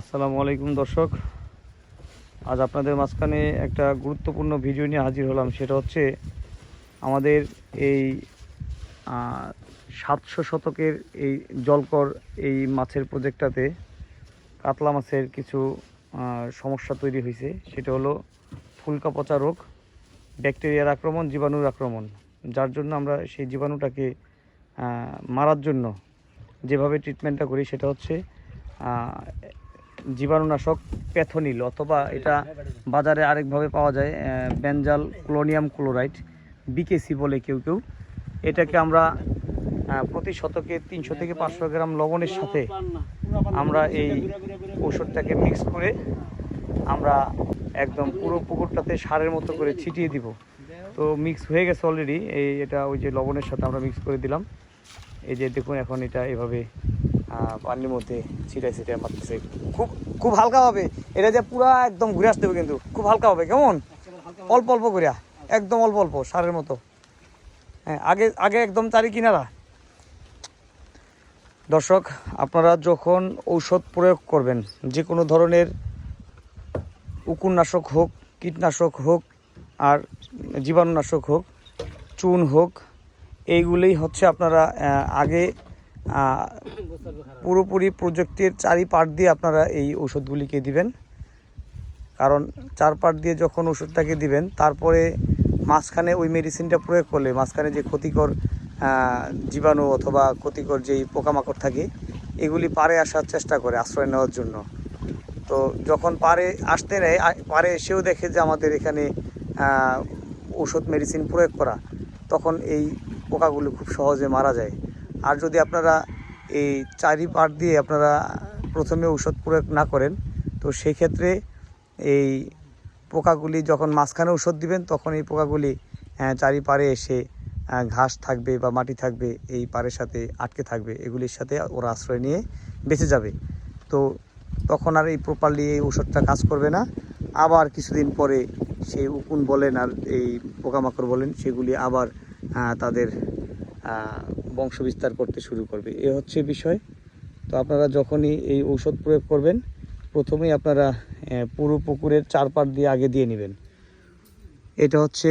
আসসালামু আলাইকুম দর্শক। আজ আপনাদের মাঝখানে একটা গুরুত্বপূর্ণ ভিডিও নিয়ে হাজির হলাম। সেটা হচ্ছে আমাদের এই সাতশো শতকের এই জলকর এই মাছের প্রজেক্টটাতে কাতলা মাছের কিছু সমস্যা তৈরি হয়েছে। সেটা হলো ফুলকা পচা রোগ, ব্যাকটেরিয়ার আক্রমণ, জীবাণুর আক্রমণ। যার জন্য আমরা সেই জীবাণুটাকে মারার জন্য যেভাবে ট্রিটমেন্টটা করি, সেটা হচ্ছে জীবাণুনাশক প্যাথনিল অথবা এটা বাজারে আরেকভাবে পাওয়া যায় বেনজাল ক্লোনিয়াম ক্লোরাইড, বিকেসি বলে কেউ কেউ। এটাকে আমরা প্রতি শতকে তিনশো থেকে পাঁচশো গ্রাম লবণের সাথে আমরা এই ওষুধটাকে মিক্স করে আমরা একদম পুরো পুকুরটাতে সারের মতো করে ছিটিয়ে দিব। তো মিক্স হয়ে গেছে অলরেডি, এই এটা ওই যে লবণের সাথে আমরা মিক্স করে দিলাম। এই যে দেখুন এখন এটা এভাবে পানির মধ্যে ছিটাই ছিটাই মারতেছে। খুব খুব হালকা হবে। এটা যে পুরা একদম ঘুরে আসতে হবে কিন্তু। খুব হালকা হবে, কেমন? অল্প অল্প করিয়া একদম অল্প অল্প, সারের মতো। হ্যাঁ আগে আগে একদম চারি কিনারা। দর্শক, আপনারা যখন ঔষধ প্রয়োগ করবেন, যে কোনো ধরনের উকুরনাশক হোক, কীটনাশক হোক, আর জীবাণুনাশক হোক, চুন হোক, এইগুলোই হচ্ছে আপনারা আগে পুরোপুরি প্রযুক্তির চারি পার্ট দিয়ে আপনারা এই ওষুধগুলিকে দিবেন। কারণ চার পাট দিয়ে যখন ওষুধটাকে দিবেন, তারপরে মাঝখানে ওই মেডিসিনটা প্রয়োগ করলে, মাঝখানে যে ক্ষতিকর জীবাণু অথবা ক্ষতিকর যেই পোকামাকড় থাকে, এগুলি পারে আসার চেষ্টা করে, আশ্রয় নেওয়ার জন্য। তো যখন পারে আসতে নেয় পারে এসেও দেখে যে আমাদের এখানে ওষুধ মেডিসিন প্রয়োগ করা, তখন এই পোকাগুলো খুব সহজে মারা যায়। আর যদি আপনারা এই চারি পার্ট দিয়ে আপনারা প্রথমে ওষুধ প্রয়োগ না করেন তো সেই ক্ষেত্রে এই পোকাগুলি যখন মাঝখানে ওষুধ দিবেন তখন এই পোকাগুলি আহ, চারি পারে এসে ঘাস থাকবে বা মাটি থাকবে এই পাড়ের সাথে আটকে থাকবে। এগুলির সাথে ওরা আশ্রয় নিয়ে বেঁচে যাবে। তো তখন আর এই প্রপারলি এই ওষুধটা কাজ করবে না। আবার কিছুদিন পরে সেই উকুন বলেন আর এই পোকামাকড় বলেন সেগুলি আবার তাদের আহ, বংশ বিস্তার করতে শুরু করবে। এ হচ্ছে বিষয়। তো আপনারা যখনই এই ঔষধ প্রয়োগ করবেন প্রথমেই আপনারা পুরো পুকুরের চারপাট দিয়ে আগে দিয়ে নেবেন। এটা হচ্ছে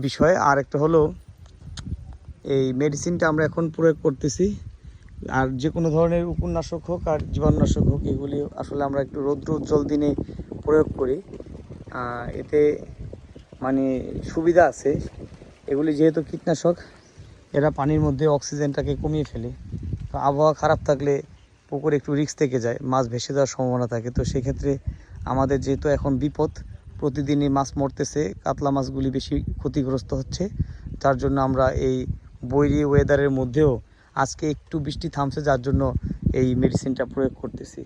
বিষয়। আর একটা হলো এই মেডিসিনটা আমরা এখন প্রয়োগ করতেছি। আর যে কোনো ধরনের উপন্যাসক হোক আর জীবাণুনাশক হোক এগুলি আসলে আমরা একটু রৌদ্র উজ্জ্বল দিনে প্রয়োগ করি। এতে মানে সুবিধা আছে। এগুলি যেহেতু কীটনাশক এরা পানির মধ্যে অক্সিজেনটাকে কমিয়ে ফেলে। তো আবহাওয়া খারাপ থাকলে পুকুরে একটু রিস্ক থেকে যায়, মাছ ভেসে যাওয়ার সম্ভাবনা থাকে। তো সেক্ষেত্রে আমাদের যেহেতু এখন বিপদ, প্রতিদিনই মাছ মরতেছে, কাতলা মাছগুলি বেশি ক্ষতিগ্রস্ত হচ্ছে। তার জন্য আমরা এই বৈরি ওয়েদারের মধ্যেও আজকে একটু বৃষ্টি থামছে, যার জন্য এই মেডিসিনটা প্রয়োগ করতেছি।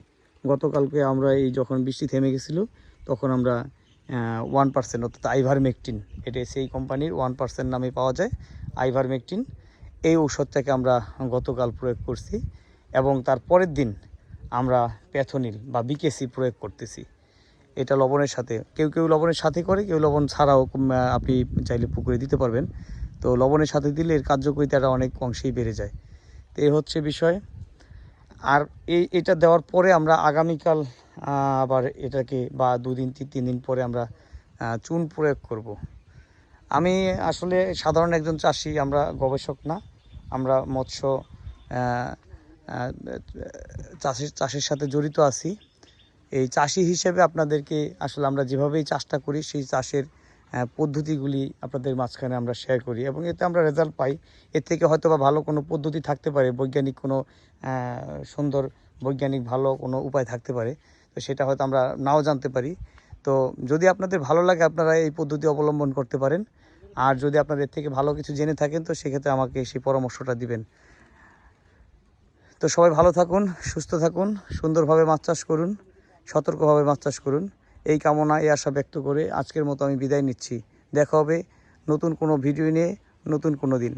গতকালকে আমরা এই যখন বৃষ্টি থেমে গেছিল, তখন আমরা ওয়ান পার্সেন্ট অর্থাৎ আইভারমেকটিন এটা সেই কোম্পানির ওয়ান পার্সেন্ট নামে পাওয়া যায় আইভারমেকটিন এই ঔষধটাকে আমরা গতকাল প্রয়োগ করছি এবং তার পরের দিন আমরা প্যাথনিল বা বিকেসি প্রয়োগ করতেছি। এটা লবণের সাথে, কেউ কেউ লবণের সাথে করে, কেউ লবণ ছাড়াও আপনি চাইলে পুকুরে দিতে পারবেন। তো লবণের সাথে দিলে এর কার্যকরিতাটা অনেক অংশেই বেড়ে যায়। তো এই হচ্ছে বিষয়। আর এই, এটা দেওয়ার পরে আমরা আগামীকাল আবার এটাকে বা দুদিন, তিন তিন দিন পরে আমরা চুন প্রয়োগ করব। আমি আসলে সাধারণ একজন চাষি, আমরা গবেষক না। আমরা মৎস্য চাষের চাষের সাথে জড়িত আছি। এই চাষি হিসেবে আপনাদেরকে আসলে আমরা যেভাবেই চাষটা করি, সেই চাষের পদ্ধতিগুলি আপনাদের মাঝখানে আমরা শেয়ার করি এবং এতে আমরা রেজাল্ট পাই। এর থেকে হয়তো বা ভালো কোনো পদ্ধতি থাকতে পারে, বৈজ্ঞানিক কোনো সুন্দর, বৈজ্ঞানিক ভালো কোনো উপায় থাকতে পারে। তো সেটা হয়তো আমরা নাও জানতে পারি। তো যদি আপনাদের ভালো লাগে, আপনারা এই পদ্ধতি অবলম্বন করতে পারেন। আর যদি আপনাদের থেকে ভালো কিছু জেনে থাকেন, তো সেক্ষেত্রে আমাকে সেই পরামর্শটা দিবেন। তো সবাই ভালো থাকুন, সুস্থ থাকুন, সুন্দরভাবে মাছ চাষ করুন, সতর্কভাবে মাছ চাষ করুন। এই কামনা এই আশা ব্যক্ত করে আজকের মতো আমি বিদায় নিচ্ছি। দেখা হবে নতুন কোনো ভিডিও নিয়ে, নতুন কোনো দিন।